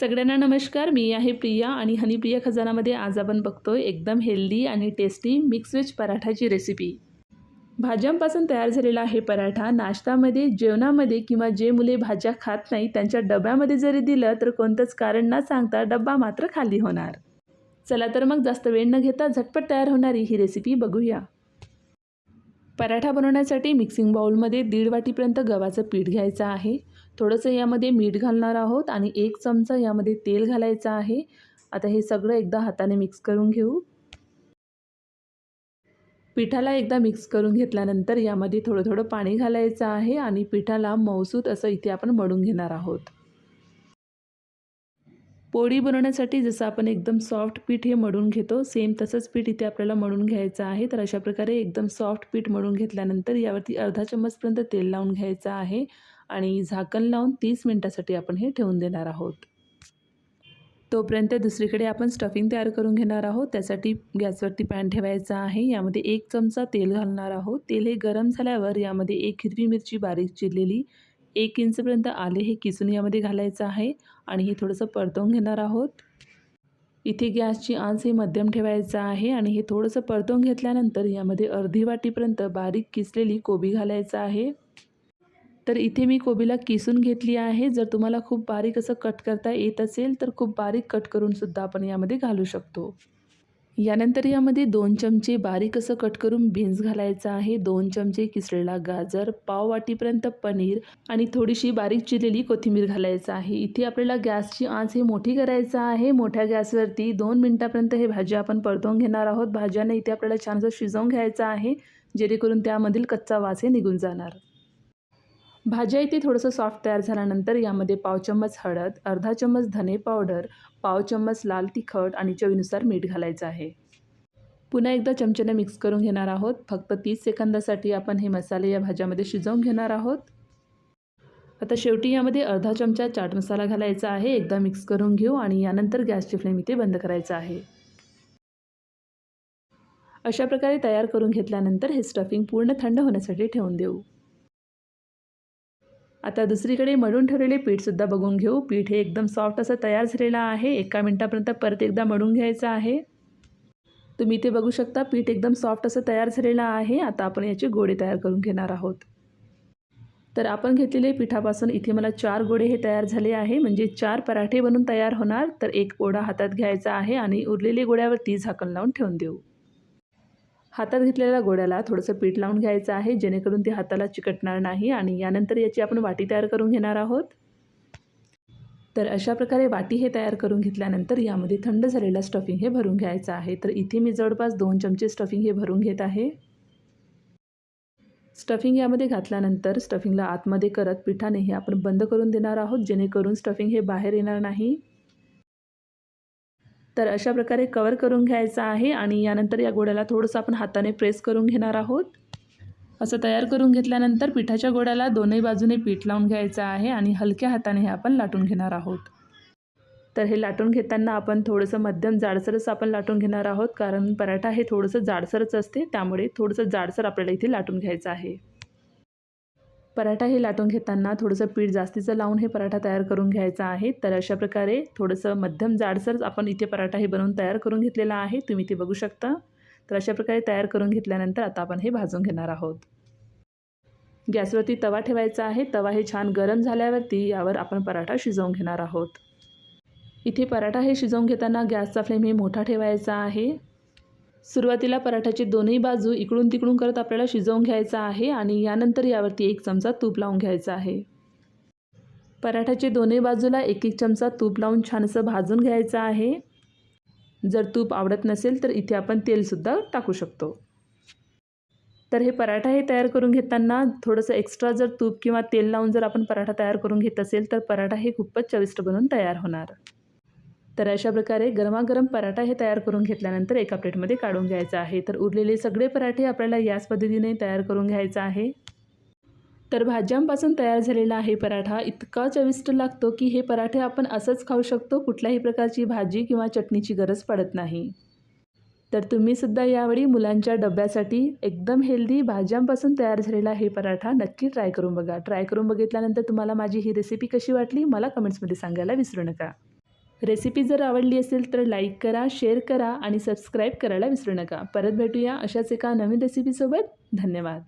सगळ्यांना नमस्कार. मी आहे प्रिया आणि हनीप्रिया खजानामध्ये आज आपण बघतोय एकदम हेल्दी आणि टेस्टी मिक्स वेज पराठाची रेसिपी भाज्यांपासून तयार झालेला हे पराठा. नाश्त्यामध्ये जेवणामध्ये किंवा जे मुले भाज्या खात नाही त्यांच्या डब्यामध्ये जरी दिलं तर कोणतंच कारण न सांगता डब्बा मात्र खाली होणार. चला तर मग जास्त वेळ न घेता झटपट तयार होणारी ही रेसिपी बघूया. पराठा बनवण्यासाठी मिक्सिंग बाउलमध्ये दीड वाटीपर्यंत गव्हाचं पीठ घ्यायचं आहे. थोडंसं यामध्ये मीठ घालणार आहोत आणि एक चमचा यामध्ये तेल घालायचं आहे. आता हे सगळं एकदा हाताने मिक्स करून घेऊ. पिठाला एकदा मिक्स करून घेतल्यानंतर यामध्ये थोडं थोडं पाणी घालायचं आहे आणि पिठाला मौसूत असं इथे आपण मळून घेणार आहोत. पोळी बनवण्यासाठी जसं आपण एकदम सॉफ्ट पीठ हे मळून घेतो सेम तसंच पीठ इथे आपल्याला मळून घ्यायचं आहे. तर अशा प्रकारे एकदम सॉफ्ट पीठ मळून घेतल्यानंतर यावरती अर्धा चम्मचपर्यंत तेल लावून घ्यायचं आहे. आणि झाकण लावून तीस मिनटासाठी आपण हे ठेवून देणार आहोत. तोपर्यंत दुसरीकडे आपण स्टफिंग तयार करून घेणार आहोत. त्यासाठी गॅसवरती पॅन ठेवायचा आहे. यामध्ये एक चमचा तेल घालणार आहोत. तेल हे गरम झाल्यावर यामध्ये एक हिरवी मिरची बारीक चिरलेली एक इंचपर्यंत आले हे किसून यामध्ये घालायचं आहे आणि हे थोडंसं परतवून घेणार आहोत. इथे गॅसची आंच हे मध्यम ठेवायचं आहे आणि हे थोडंसं परतवून घेतल्यानंतर यामध्ये अर्धी वाटीपर्यंत बारीक किसलेली कोबी घालायचं आहे. तर इथे मी कोबीला किसून घेतली आहे. जर तुम्हाला खूप बारीक असं कट करता येत असेल तर खूप बारीक कट करूनसुद्धा आपण यामध्ये घालू शकतो. यानंतर यामध्ये दोन चमचे बारीक असं कट करून बीन्स घालायचं आहे. दोन चमचे किसलेला गाजर पाव वाटीपर्यंत पनीर आणि थोडीशी बारीक चिरलेली कोथिंबीर घालायचं आहे. इथे आपल्याला गॅसची आच ही मोठी करायचं आहे. मोठ्या गॅसवरती दोन मिनटापर्यंत हे भाज्या आपण परतवून घेणार आहोत. भाज्यांना इथे आपल्याला छानसं शिजवून घ्यायचं आहे जेणेकरून त्यामधील कच्चा वास हे निघून जाणार. भाज्या इथे थोडंसं सॉफ्ट तयार झाल्यानंतर यामध्ये पाव चम्मच हळद अर्धा चम्मच धने पावडर पाव चम्मच लाल तिखट आणि चवीनुसार मीठ घालायचं आहे. पुन्हा एकदा चमच्याने मिक्स करून घेणार आहोत. फक्त तीस सेकंदासाठी आपण हे मसाले या भाज्यामध्ये शिजवून घेणार आहोत. आता शेवटी यामध्ये अर्धा चमचा चाट मसाला घालायचा आहे. एकदा मिक्स करून घेऊ आणि यानंतर गॅसची फ्लेम इथे बंद करायचं आहे. अशा प्रकारे तयार करून घेतल्यानंतर हे स्टफिंग पूर्ण थंड होण्यासाठी ठेवून देऊ. आता दुसरीकडे मळून ठेवलेले पीठसुद्धा बघून घेऊ. पीठ हे एकदम सॉफ्ट असं तयार झालेलं आहे. एका मिनटापर्यंत परत एकदा मळून घ्यायचं आहे. तुम्ही इथे बघू शकता पीठ एकदम सॉफ्ट असं तयार झालेलं आहे. आता आपण याचे गोळे तयार करून घेणार आहोत. तर आपण घेतलेले पिठापासून इथे मला चार गोळे हे तयार झाले आहे. म्हणजे चार पराठे बनून तयार होणार. तर एक गोळा हातात घ्यायचा आहे आणि उरलेले गोळ्यावरती झाकण लावून ठेवून देऊ. हातात घेतलेल्या गोळ्याला थोडंसं पीठ लावून घ्यायचं आहे जेणेकरून ते हाताला चिकटणार नाही आणि यानंतर याची आपण वाटी तयार करून घेणार आहोत. तर अशा प्रकारे वाटी हे तयार करून घेतल्यानंतर यामध्ये थंड झालेला स्टफिंग हे भरून घ्यायचं आहे. तर इथे मी जवळपास दोन चमचे स्टफिंग हे भरून घेत आहे. स्टफिंग यामध्ये घातल्यानंतर स्टफिंगला आतमध्ये करत पिठाने हे आपण बंद करून देणार आहोत जेणेकरून स्टफिंग हे बाहेर येणार नाही. तर अशा प्रकारे कवर करून घ्यायचं आहे आणि यानंतर या गोड्याला थोडंसं आपण हाताने प्रेस करून घेणार आहोत. असं तयार करून घेतल्यानंतर पिठाच्या गोड्याला दोन्ही बाजूने पीठ लावून घ्यायचं आहे आणि हलक्या हाताने हे आपण लाटून घेणार आहोत. तर हे लाटून घेताना आपण थोडंसं मध्यम जाडसरच आपण लाटून घेणार आहोत कारण पराठा हे थोडंसं जाडसरच असते त्यामुळे थोडंसं जाडसर आपल्याला इथे लाटून घ्यायचं आहे. पराठा हे लाटून घेताना थोडंसं पीठ जास्तीचं लावून हे पराठा तयार करून घ्यायचा आहे. तर अशा प्रकारे थोडंसं मध्यम जाडसर आपण इथे पराठा हे बनवून तयार करून घेतलेला आहे. तुम्ही ते बघू शकता. तर अशा प्रकारे तयार करून घेतल्यानंतर आता आपण हे भाजून घेणार आहोत. गॅसवरती तवा ठेवायचा आहे. तवा हे छान गरम झाल्यावरती यावर आपण पराठा शिजवून घेणार आहोत. इथे पराठा हे शिजवून घेताना गॅसचा फ्लेम हे मोठा ठेवायचा आहे. सुरुवातीला पराठ्याची दोन्ही बाजू इकडून तिकडून करत आपल्याला शिजवून घ्यायचा आहे आणि यानंतर यावरती एक चमचा तूप लावून घ्यायचा आहे. पराठ्याचे दोन्ही बाजूला एक एक चमचा तूप लावून छानसं भाजून घ्यायचं आहे. जर तूप आवडत नसेल तर इथे आपण तेलसुद्धा टाकू शकतो. तर हे पराठा हे तयार करून घेताना थोडंसं एक्स्ट्रा जर तूप किंवा तेल लावून जर आपण पराठा तयार करून घेत असेल तर पराठा हे खूपच चविष्ट बनून तयार होणार. तर अशा प्रकारे गरमागरम पराठा हे तयार करून घेतल्यानंतर एका प्लेटमध्ये काढून घ्यायचं आहे. तर उरलेले सगळे पराठे आपल्याला याच पद्धतीने तयार करून घ्यायचा आहे. तर भाज्यांपासून तयार झालेला आहे पराठा. इतका चविष्ट लागतो की हे पराठे आपण असंच खाऊ शकतो कुठल्याही प्रकारची भाजी किंवा चटणीची गरज पडत नाही. तर तुम्हीसुद्धा यावेळी मुलांच्या डब्यासाठी एकदम हेल्दी भाज्यांपासून तयार झालेला हे पराठा नक्की ट्राय करून बघा. ट्राय करून बघितल्यानंतर तुम्हाला माझी ही रेसिपी कशी वाटली मला कमेंट्समध्ये सांगायला विसरू नका. रेसिपी जर आवडली असेल तर लाईक करा शेअर करा आणि सबस्क्राईब करायला विसरू नका. परत भेटूया अशाच एका नवीन रेसिपीसोबत. धन्यवाद.